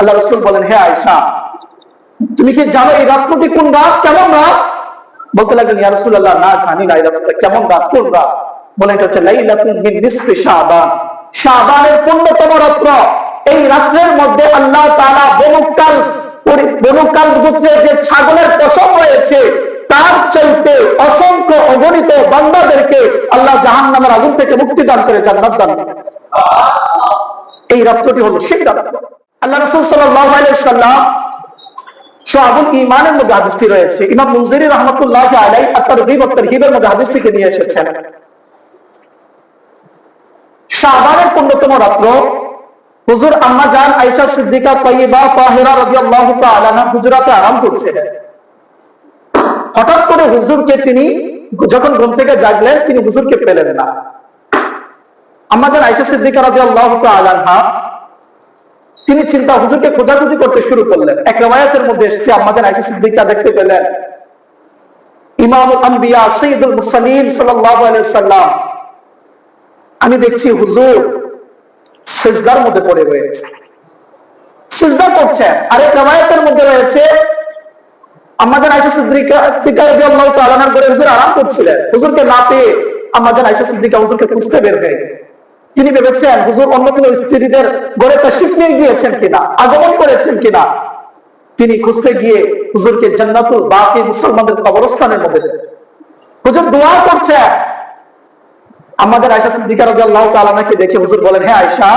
আল্লাহ রসুল বলেন, হে আয়সা তুমি কি জানো এই রাত্রটি কোন রাত? কেমন রাত? বলতে লাগলেন, ইয়া রাসূলুল্লাহ, না জানি না এই রাতটা কেমন রাত, কোন রাত? বলে এটা হচ্ছে লাইলাতুন মিন নিসফি শাবান। শাবানের পূর্ণতম রাত্র। এই রাত্রের মধ্যে আল্লাহ তাআলা বনুকাল বনুকাল গোত্রের যে ছাগলের পশম রয়েছে, তার চাইতে অসংখ্য অগণিত বান্দাদেরকে আল্লাহ জাহান্নামের আগুন থেকে মুক্তি দান করে জান্নাত দান। এই রাত্রটি হলো সেই রাত্র। আল্লাহ রাসূল সাল্লাম শাহুল ইমানের মধ্যে হাদিসটি রয়েছে। ইমাম মুনজিরি রহমতুল্লাহ আলাই তারহিবের মধ্যে হাদিসটিকে নিয়ে এসেছেন। শাবানের পূর্ণতম রাত্র হুজুর আম্মা জান আয়েশা সিদ্দিকা তাইয়্যিবা তাহিরা রাদিয়াল্লাহু তাআলা আনহা হুজরাতে আরাম করছিলেন। হঠাৎ করে হুজুরকে তিনি যখন ঘুম থেকে জাগলেন, তিনি হুজুরকে পেলেন না। আম্মা জান আয়েশা সিদ্দিকা রাদিয়াল্লাহু তাআলা আনহা তিনি চিন্তা হুজুরকে খোঁজাখুঁজি করতে শুরু করলেন। এক রেওয়ায়াতের মধ্যে এসেছে আম্মাজান আয়েশা সিদ্দিকা দেখতে পেলেন। ইমামুল আম্বিয়া সৈয়দুল মুরসালিন সাল্লাল্লাহু সাল্লাম আমি দেখছি হুজুর সিজদার মধ্যে পড়ে রয়েছে। সিজদা করছেন। আরেক রেওয়ায়াতের মধ্যে রয়েছে আম্মাজান আয়েশা সিদ্দিকা সিদ্দিকা রাদিয়াল্লাহু তাআলা আনহা করে হুজুর আরাম করছিলেন। হুজুরকে না পেয়ে আম্মাজান আয়েশা সিদ্দিকা হুজুরকে খুঁজতে বের হয়ে গেলেন। তিনি ভেবেছেন, হুজুর, অন্য কোন স্ত্রীদের গড়ে তশরিফ নিয়ে গিয়েছেন কিনা? আগমন করেছেন কিনা? তিনি খুঁজতে গিয়ে হুজুরকে জান্নাতুল বাকি মুসলমানদের কবরস্থানের মধ্যে হুজুর দোয়া করছেন আমাদের আয়সা সিদ্দিকা রাদিয়াল্লাহু তাআলা নাকি দেখে হুজুর বলেন, হে আয়সা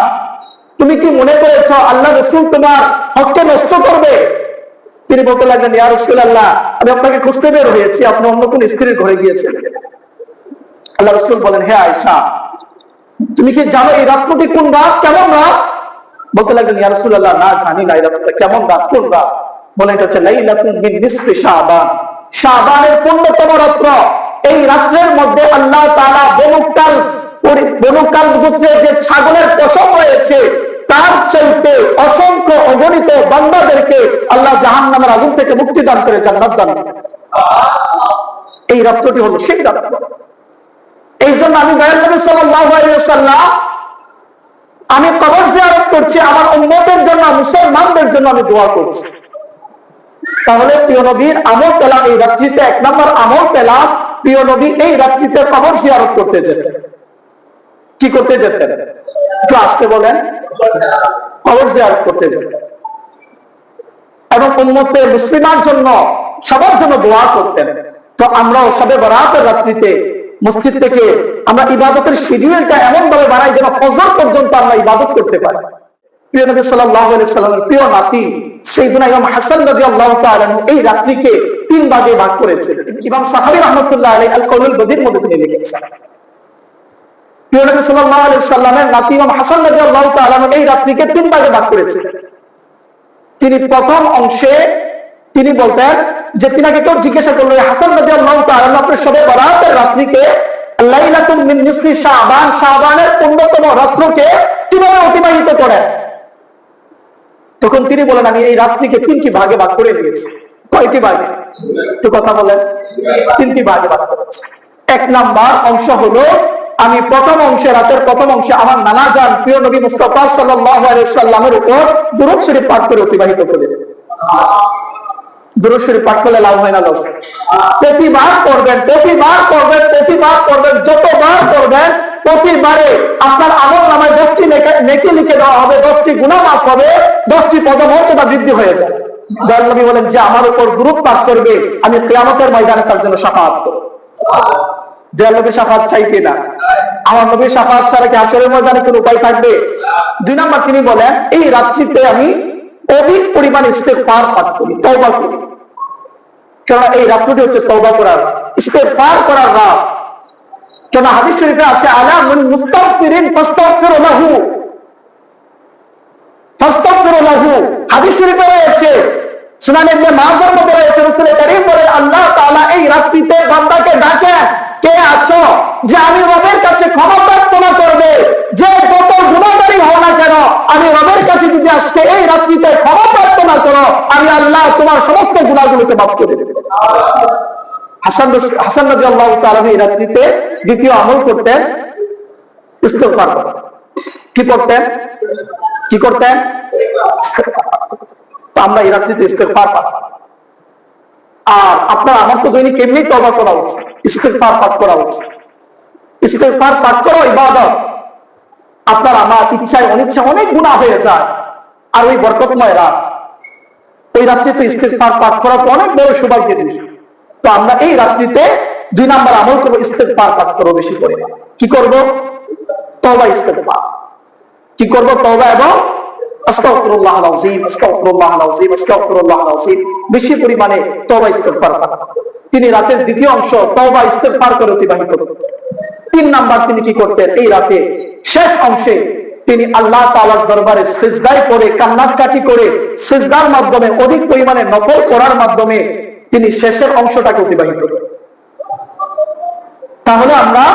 তুমি কি মনে করেছ আল্লাহ রাসূল তোমার হককে নষ্ট করবে? তিনি বলতে লাগলেন, ইয়া রাসূলুল্লাহ, আমি আপনাকে খুঁজতে বের হয়েছি। আপনি অন্য কোন স্ত্রীর ঘরে গিয়েছেন আল্লাহ রাসূল বলেন হ্যাঁ আয়সা তুমি কি জানো এই রাত্রটি কোন রাত? কেমন রাত? বলতে লাগলেন, ইয়া রাসূলুল্লাহ, না জানি না এই রাতটা কেমন রাত, কোন রাত? বলে এটা হচ্ছে লাইলাতুন মিন নিসফি শাবান। শাবানের পূর্ণতম রাত্র। এই রাত্রের মধ্যে আল্লাহ তাআলা বনুকাল বনুকাল গোত্রের যে ছাগলের পশম রয়েছে, তার চাইতে অসংখ্য অগণিত বান্দাদেরকে আল্লাহ জাহান্নামের আগুন থেকে মুক্তি দান করে জান্নাত দান এই রাত্রটি হলো সেই রাত্র। এই জন্য আমি দয়াল নবী সাল্লাল্লাহু আলাইহি ওয়াসাল্লাম, আমি কবর জিয়ারত করছি, আমার উম্মতের জন্য, মুসলমানদের জন্য আমি দোয়া করছি। তাহলে প্রিয় নবীর আমল পেলাম এই রাত্রিতে, এক নম্বর আমল পেলাম, প্রিয় নবী, এই রাত্রিতে কবর জিয়ারত করতে যেতেন। কি করতে যেতেন? একটু আসতে বলেন। কবর জিয়ারত করতে যেতেন। এবং উন্মতে মুসলিমার জন্য সবার জন্য দোয়া করতেন। তো আমরাও সবে বরাতের রাত্রিতে মসজিদ থেকে আমরা ইবাদতের শিডিউলটা এমন ভাবে বানাই যেন ফজর পর্যন্ত আমরা ইবাদত করতে পারি। প্রিয় নবী আলাইহি সাল্লামের প্রিয় নাতি সাইয়েদনা ইমাম হাসান রাদিয়াল্লাহু তাআলা এই রাত্রিকে তিন ভাগে ভাগ করেছেন। ইমাম সাহাবী রাহমাতুল্লাহ আলাইহি আল কওলুল বদির মধ্যে তিনি লিখেছেন। প্রিয় নবী সাল্লাল্লাহু আলাইহি সাল্লামের নাতি ইমাম হাসান এই রাত্রিকে তিন ভাগে ভাগ করেছিলেন তিনি প্রথম অংশে তিনি বলতেন যে তিনাকে কেউ জিজ্ঞাসা করল হাসান আপনার সবে বরাতের রাত্রিকে আমি কথা বলেন। তিনটি ভাগে এক নাম্বার অংশ হলো, আমি প্রথম অংশে, রাতের প্রথম অংশে আমার নানা যান প্রিয় নবী মুস্তফা সাল্লামের উপর দুরূদ পাঠ করে অতিবাহিত করে। দুরূদ পাঠ করলে লাভ হয় না লস প্রতিবার করবেন প্রতিবার করবেন প্রতিবার করবেন, যতবার করবেন, প্রতিবারে আপনার আমল নামায় দশটি নেকি লিখে দেওয়া হবে, দশটি গুণা মাফ হবে, দশটি পদমর্যাদা বৃদ্ধি হয়ে যায় দয়াল নবী বলেন, যে আমার উপর গ্রুপ পাঠ করবে, আমি কিয়ামতের ময়দানে তার জন্য সাফাত করব। দয়াল নবী সাফাত চাই কিনা আমার নবীর সাফাত ছাড়া কি আসরের ময়দানে কোনো উপায় থাকবে? দুই নম্বর তিনি বলেন, এই রাত্রিতে আমি অধিক পরিমাণ ইস্তেগফার পাঠ করি, তওবা করি। কেননা এই রাত্রিটি হচ্ছে তওবা করার, ইস্তেগফার করার রাত। কেন হাদিস শরীফে আছে, আলা মিন মুস্তাগফিরিন লাহু। ফাস্তাগফিরু লাহু। হাদিস শরীফে রয়েছে, সুনান ইবনে মাজার মধ্যে রয়েছে, রাসূল করিম বলেন, আল্লাহ তাআলা এই রাত্রিতে বান্দাকে ডাকেন কে আছো? যে আমি রবের কাছে ক্ষমা প্রার্থনা করবে। যে যত গুণাগারী হও না কেন, আমি রবের কাছে যদি আজকে এই রাত্রিতে ক্ষমা আমি আল্লাহ তোমার সমস্ত গুণাগুলোকে মাফ করে দেব। হাসান হাসান আল্লাহ এই রাত্রিতে দ্বিতীয় আমল করতেন, ইস্তেগফার করতেন। কি করতেন? কি করতেন? ইস্তেগফার। আমরা এই রাত্রিতে ইস্তেফার পাঠ আর আপনার, আমার তো দৈনিক এমনি তবা করা উচিত ইস্তেফার পাঠ করা উচিত। ইস্তেফার পাঠ করো ইবাদত। আপনার আমার ইচ্ছায় অনিচ্ছা অনেক গুণা হয়ে যায়, আর ওই বরকতময় রাত। ওই রাত্রিতে ইস্তেফার পাঠ করা তো অনেক বড় সৌভাগ্যের বিষয় তো আমরা এই রাত্রিতে দুই নাম্বার আমল করব ইস্তেফার পাঠ করব বেশি করে। কি করব? তবা ইস্তেফার কি করব? তবা এবং বেশি পরিমাণে তওবা, ইস্তেগফার করা তিনি রাতের দ্বিতীয় অংশ তওবা, ইস্তেগফার করে অতিবাহিত করতেন। তিন নাম্বার তিনি কি করতেন? এই রাতে শেষ অংশে তিনি আল্লাহ তাআলার দরবারে সিজদায় পড়ে কান্নাকাটি করে, সিজদার মাধ্যমে, অধিক পরিমাণে নফল করার মাধ্যমে তিনি শেষের অংশটাকে অতিবাহিত করতেন তাহলে আমরা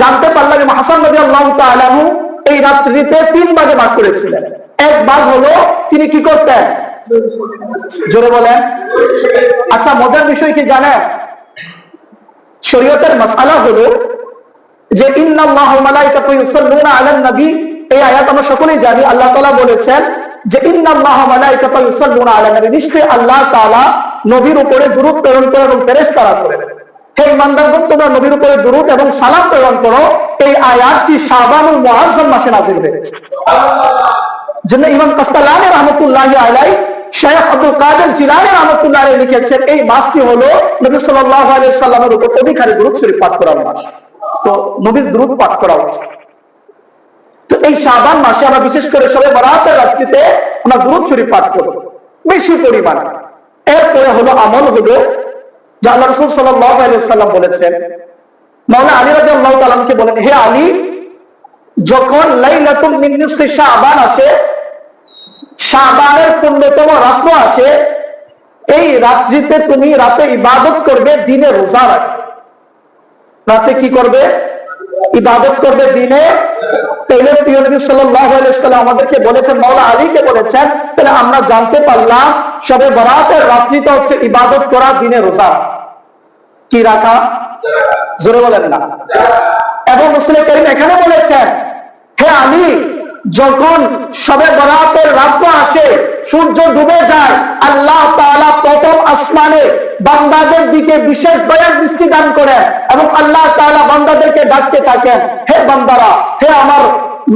জানতে পারলাম হাসান রাজি আল্লাহ তালাহু এই রাত্রিতে তিন ভাগে ভাগ করেছিলেন। এক ভাগ হলো তিনি কি করতেন? জোরে বলেন। আচ্ছা মজার বিষয় কি জানেন? শরীয়তের মশালা হলো যে আমরা সকলেই জানি, আল্লাহ তাআলা বলেছেন যে ইন্নাল্লাহু আল্লাহ তাআলা নবীর উপরে দুরূদ প্রেরণ করে এবং ফেরেশতারা করে। হে ইমানদারগণ তোমরা নবীর উপরে দুরূদ এবং সালাম প্রেরণ করো, এই আয়াতটি শাবানুল মুআজ্জম মাসে নাযিল হয়েছে। জন্য ইমাম কাস্তালানি রহমতুল্লাহি আলাই শেখ আব্দুল কাদের জিলানি রহমতুল্লাহ লিখেছেন, এই মাসটি হলো নবী সাল্লাল্লাহু আলাইহি সাল্লামের উপর অধিকারী দুরূদ শরীফ পাঠ করার মাস। তো নবীর দ্রুত পাঠ করা উচিত। তো এই শাবান মাসে আমরা বিশেষ করে সবে বরাতের রাত্রিতে আমরা দ্রুত শরীফ পাঠ করব। বেশি পরিমাণ। এরপরে হলো আমল হলো, যে আল্লাহ রসুল বলেছেন। মাওলা আলী রাজা আল্লাহ তালামকে বলেন, হে আলী, যখন লাইলাতুল মিন্নিসফি শাবান আসে, শাবানের পূর্ণতম রাত্র আসে, এই রাত্রিতে তুমি রাতে ইবাদত করবে, দিনে রোজা রাখবে। রাতে কি করবে? ইবাদত করবে দিনে। তাইলে প্রিয় নবী সাল্লাল্লাহু আলাইহি সাল্লাম আমাদেরকে বলেছেন, মাওলা আলীকে বলেছেন, তাহলে আমরা জানতে পারলাম, সবে বরাতের রাত্রিটা হচ্ছে ইবাদত করা, দিনে রোজা। কি রাখা? জোরে বলেন না। এবং মুসলিম করিম এখানে বলেছেন, হে আলী, যখন সবে বরাতের রাত্র আসে সূর্য ডুবে যায়, আল্লাহ তালা প্রথম আসমানে বান্দাদের দিকে বিশেষ দয়ার দৃষ্টি দান করেন এবং আল্লাহ তালা বান্দাদেরকে ডাকতে থাকেন, হে বান্দারা, হে আমার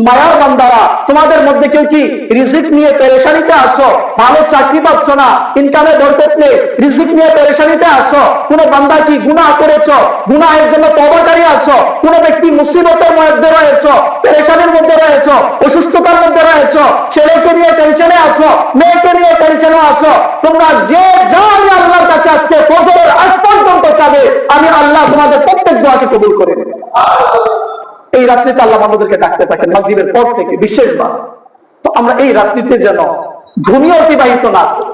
মায়ার বান্দারা, তোমাদের মধ্যে কেউ কি রিজিক নিয়ে পেরেশানিতে আছো? ভালো চাকরি পাচ্ছ না ইনকামে নেই, রিজিক নিয়ে পেরেশানিতে আছো? কোন বান্দা কি গুনাহ করেছ? গুনাহের জন্য তবাকারী আছো? কোন ব্যক্তি মুসিবতের মধ্যে রয়েছো? পেরেশানির মধ্যে রয়েছো? অসুস্থতার মধ্যে রয়েছো? ছেলেকে নিয়ে টেনশনে আছো? মেয়েকে নিয়ে টেনশনে আছো? তোমরা যে যা আমি আল্লাহর কাছে আজকে ফজরের আগ পর্যন্ত চাবে, আমি আল্লাহ তোমাদের প্রত্যেক দোয়াকে কবুল করে নেব। এই রাত্রিতে আল্লাহ আমাদেরকে ডাকতে থাকেন, মাগরিবের পর থেকে, বিশেষবার। তো আমরা এই রাত্রিতে যেন ঘুমিয়ে অতিবাহিত না করি।